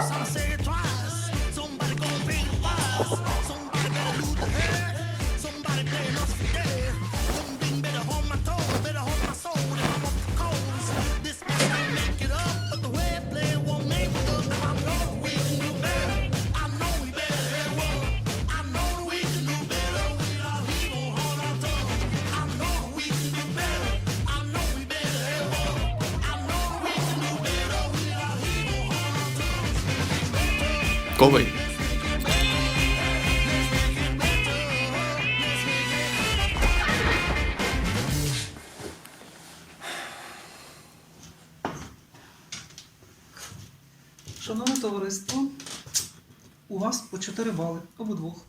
I'ma say it twice. Somebody. загадковий. Шановне товариство, у вас по 4 бали обидвох.